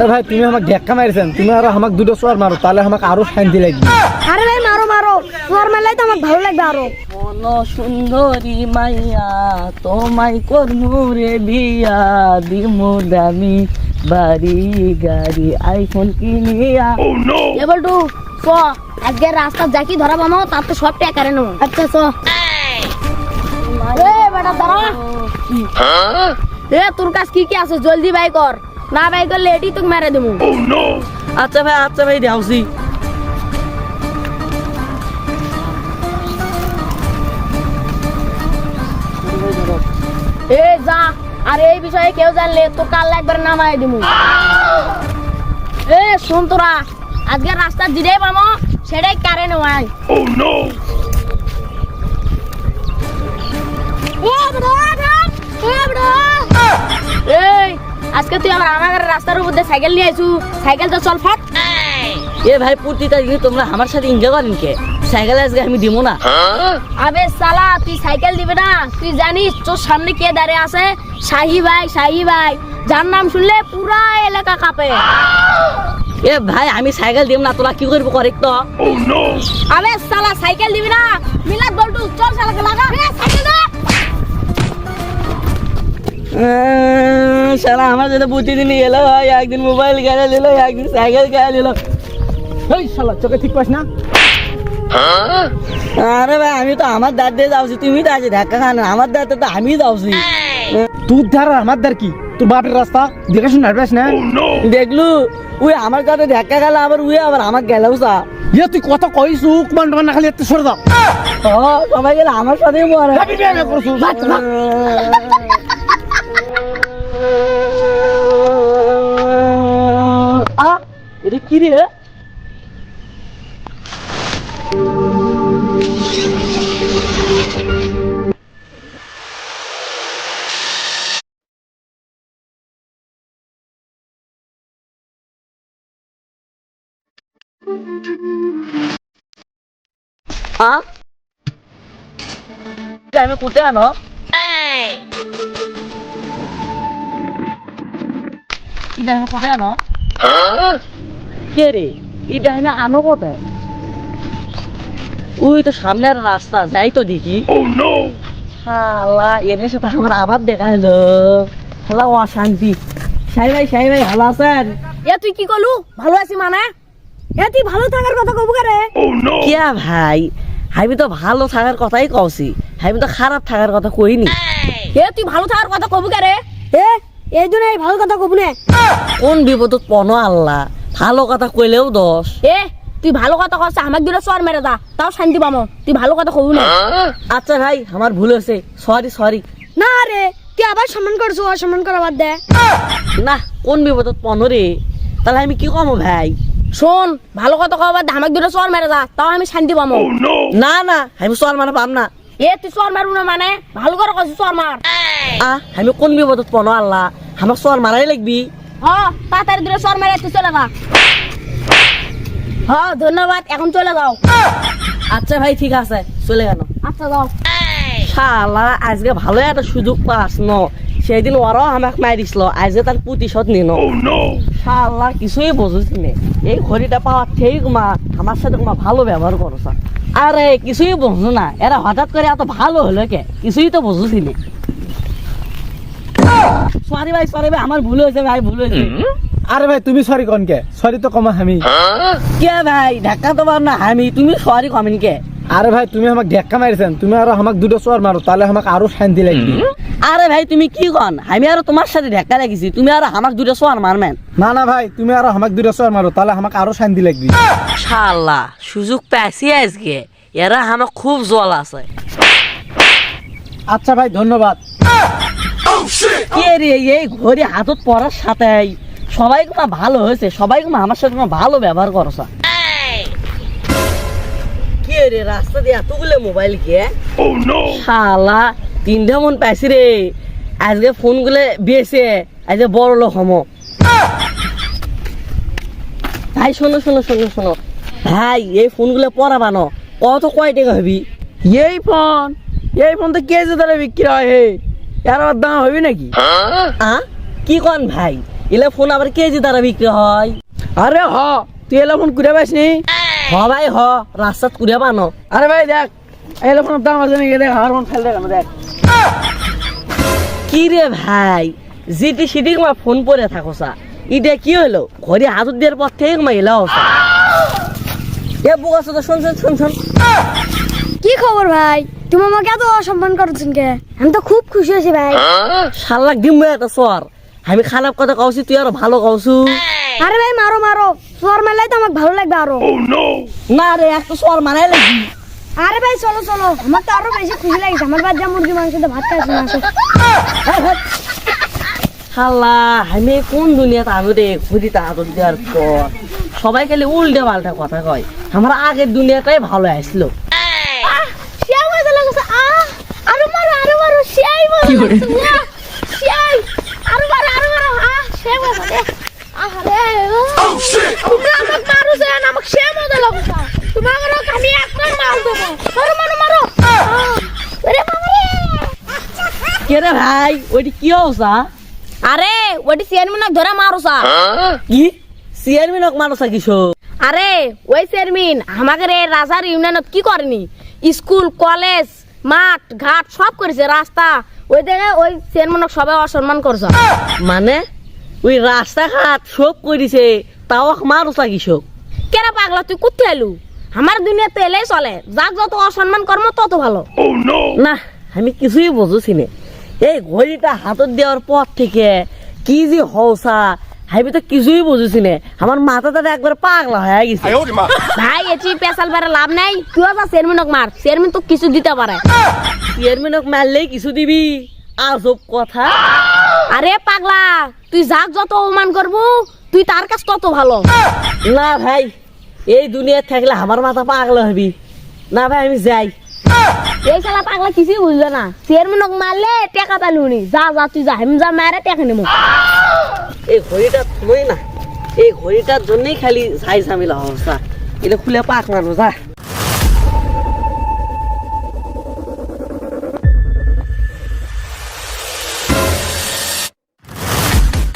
আরে ভাই তুমি আমাকে ঢেক্কা মারছেন। তুমি আরও আমাকে দুটো সোয়ার মারো তাহলে আমাকে আরও শান্তি লাগবে। আরে ভাই মারো মারো। তোমার মেলায় তো আমার ভালো লাগবে আরও। কোন সুন্দরী মাইয়া তোমায় করমু রে বিয়া দিমু দামি বাড়ি গাড়ি আইফোন কিনিয়া। এ বলটু চ। আজকে রাস্তা যাকি ধরা পামো তার তো সব টাকা নেব। আচ্ছা চ। এ বেটা দাঁড়া। এ তোর কাছ কি কি আছে? জলদি বাই কর। না বাই করলে এটি তোকে মেরে দেবো আচ্ছা ভাই আচ্ছা ভাই দেওছি এ যা। আর এই বিষয়ে কেউ জানলে তো কাল একবার নামাই দিমু। এ শুন তোরা আজকে রাস্তা যেটাই পামো সেটাই কারে নেওয়াই এই আজকে তুই আমার আমার রাস্তার উপর দিয়ে সাইকেল নিয়ে আইছু। সাইকেল তো চল ফাট। এ ভাই প্রতিটা দিন তোমরা আমার সাথে এনজয় করেন কে? সাইকেল আজকে আমি দিব না। আবে সালা তুই সাইকেল দিবি না। তুই জানিস তোর সামনে কে দাঁড়িয়ে আছে? শাহি ভাই শাহি ভাই। যার নাম শুনলে পুরা এলাকা কাঁপে। এ ভাই আমি সাইকেল দিব না তোরা কি করব করেক্ট তো? আবে সালা সাইকেল দিবি না। মিলাদ বল্টু চল সালাকে লাগা। সাইকেল দে। সারা আমার সাথে প্রতিদিন এলো ভাই একদিন মোবাইল কেনা নিল একদিন সাইকেল কেনা নিল। এই শালা চোখে ঠিক পাস না? আরে ভাই আমি তো আমার দাঁত দিয়ে যাচ্ছি তুমি তো আছে ধাক্কা খান আমার দাঁতে তো আমি যাচ্ছি। তোর ধার আর আমার ধার কি? তোর বাপের রাস্তা? দেখে শুনে হাঁটবাস না? দেখলু উই আমার কাছে ধাক্কা গেল আবার উই আবার আমার গেলেও সা ইয়ে তুই কত কইস উক মান না খালি এত সরে দাও সবাই গেলে আমার সাথেই মরে। আ এটা কি রে? আমি কোথায় আনো। আনো। কে রে এটা আমি আনো কোথায় ওই তো সামনের রাস্তা যাই তো দেখি। হালা এর সাথে আমার আবার দেখা হলো হালা অশান্তি। সাই ভাই সাই ভাই ভালো আছেন? এ তুই কি করলু ভালো আছি মানে? এ তুই ভালো থাকার কথা কবু করে? কিয়া ভাই? আমি তো ভালো থাকার কথাই কওছি। আমি তো খারাপ থাকার কথা কইনি। এ তুই ভালো থাকার কথা কবু করে? এ এই জন্য এই ভালো কথা কবু নে। কোন বিপদত পন আল্লাহ ভালো কথা কইলেও দোষ। এ তুই ভালো কথা কস আমাকে দুটো সর মেরে দা তাও শান্তি পামো। তুই ভালো কথা কবু না। আচ্ছা ভাই আমার ভুল হয়েছে। সরি সরি না রে তুই আবার সম্মান করছ অসম্মান করা বাদ দে। না কোন বিপদত পন রে? তাহলে আমি কি কমো ভাই? শোন ভালো কথা দে আমাকে দুটো সর মেরে দা তাও আমি শান্তি পামো। না না আমি সর মানে পাম না। এ তুই না মানে? ভালো করে কস সর মার আ আমি কোন বিপদত পন আল্লাহ? আমার মারাই লাগবি। হ তাড়াতাড়ি দুটো সর মেরে তুই চলে যা। হ ধন্যবাদ এখন চলে যাও। আচ্ছা ভাই ঠিক আছে চলে গেল। আচ্ছা যাও। শালা আজকে ভালো একটা সুযোগ পাস ন। সেদিন ওরাও আমাকে মারিছিল আজকে তার প্রতিশোধ নিন। শালা কিছুই বুঝিস নে? এই ঘড়িটা পাওয়ার ঠিক মা আমার সাথে মা ভালো ব্যবহার করছ আরে কিছুই বুঝো না। এরা হঠাৎ করে এত ভালো হলো কে? কিছুই তো বুঝুছি নে সরি ভাই সরি ভাই আমার ভুল হয়েছে ভাই ভুল হয়েছে। আরে ভাই তুমি সরি কন কে? সরি তো কমা আমি কে ভাই? ঢাকা তো না আমি তুমি সরি কমেন কে? আরে ভাই তুমি আমাকে ঢেক্কা মারছেন। তুমি আরও আমাকে দুটো সোয়ার মারো তাহলে আমাকে আরও শান্তি লাগবে। আরে ভাই তুমি কি কন? আমি আর তোমার সাথে ঢাকা লাগিছি। তুমি আর আমাকে দুটো সোয়ার মারমেন। না না ভাই তুমি আরও আমাকে দুটো সোয়ার মারো তাহলে আমাক আরও শান্তি লাগবে। শালা সুযোগ পাইছি আজকে। এরা আমার খুব জল আছে। আচ্ছা ভাই ধন্যবাদ। কে রে এই ঘড়ি হাতত পড়ার সাথে সবাই তোমার ভালো হয়েছে সবাই তোমার আমার সাথে তোমার ভালো ব্যবহার করছ। কে রে রাস্তা দিয়ে এতগুলো মোবাইল কে শালা তিনটা মন পাইছি রে। আজকে ফোনগুলো বেছে আজকে বড় লোক হম। ভাই শোনো শোনো শোনো শোনো। ভাই এই ফোন ফোনগুলো পরাবানো কত কয় টাকা হবি? এই ফোন এই ফোন তো কেজি ধরে বিক্রি হয় হে। এর দাম হবি নাকি? কি কন ভাই? এলে ফোন আবার কেজি দ্বারা বিক্রি হয়। আরে হ তুই এলো ফোন ঘুরে পাইস নি? হ ভাই হ। রাস্তাত কুড়িয়া বানো আরে ভাই দেখ এলো ফোনের দাম আছে নাকি? দেখ আমার ফেল দেখ দেখ। কি রে ভাই? জিটি সিটি ফোন পরে থাকো সা। কি হলো? ঘরে হাজত দেওয়ার পর থেকে তোমার এলাও এ বোকা তো শোন শোন শোন শোন। কি খবর ভাই? তুমি আমাকে এত অসম্মান করছেন কে? আমি তো খুব খুশি হয়েছি ভাই। শালাক একটা সর আমি খারাপ কথা কওছি তুই আরও ভালো কওছু। আরে ভাই মারো মারো। সর মেলাই তো আমাকে ভালো লাগবে আরও। না রে একটা সর মারাই লাগি আরে ভাই চলো চলো। আমার তো আরও বেশি খুশি লাগছে। আমার বাদ যা মুরগি মাংস দিয়ে ভাত খাইছি না শালা আমি কোন দুনিয়াতে আমি রে ঘুরিতে আদর দেওয়ার পর? সবাই খালি উল্টে পাল্টা কথা কয়। আমার আগের দুনিয়াটাই ভালো আসলো। শিয়াই মজা লাগছে আ আরও মারো আরও মারো শিয়াই মজা লাগছে উয়া, শিয়াই আরও মারো আরও মারো আ শিয়াই মজা দে আরে তুমি আমাকে মারো যেন আমাকে শিয়াই মজা লাগছে তুমি আমার আমি একবার মার দেবো মারো মারো মারো আহ, আরে বাবা রে কে রে ভাই ওইটি কি অবস্থা? আরে ওটি চেয়ারম্যান ধরে মারোসা কি? চেয়ারম্যানক মানুষ কিশো আরে ওই চেয়ারম্যান আমাকে রে রাজার ইউনিয়নত কি করেনি? স্কুল কলেজ মাঠ ঘাট সব করেছে রাস্তা। ওই দেখে ওই চেয়ারম্যানক সবাই অসম্মান করছে। মানে? ওই রাস্তাঘাট সব করিছে তাও মানুষ কিশো কেরা পাগলা তুই কোথায় এলু? আমার দুনিয়াতে এলেই চলে। যাক যত অসম্মান কর্ম তত ভালো। না আমি কিছুই বুঝছি না। এই ঘড়িটা হাতত দেওয়ার পর থেকে কি যে হওসা আমি তো কিছুই বুঝছি না। আমার মাথাটা একবার পাগলা হয়ে গেছে। ভাই এটি পেশাল বেড়ে লাভ নাই তুই যা চেয়ারম্যানক মার চেয়ারম্যান তো কিছু দিতে পারে চেয়ারম্যানক মারলেই কিছু দিবি। আজব কথা। আরে পাগলা তুই যাক যত অপমান করব তুই তার কাছে তত ভালো। না ভাই এই দুনিয়া থাকলে আমার মাথা পাগলা হবি। না ভাই আমি যাই। এই শালা পাগলা কিছুই বুঝলো না। চেয়ারম্যানক মারলে টাকা পালুনি যা যা, তুই যা যা মারে টাকা নেব এই ঘড়িটা থুই না। এই ঘড়িটার জন্যই খালি সাই ঝামেলা অবস্থা এটা খুলে পাক মারবো যা।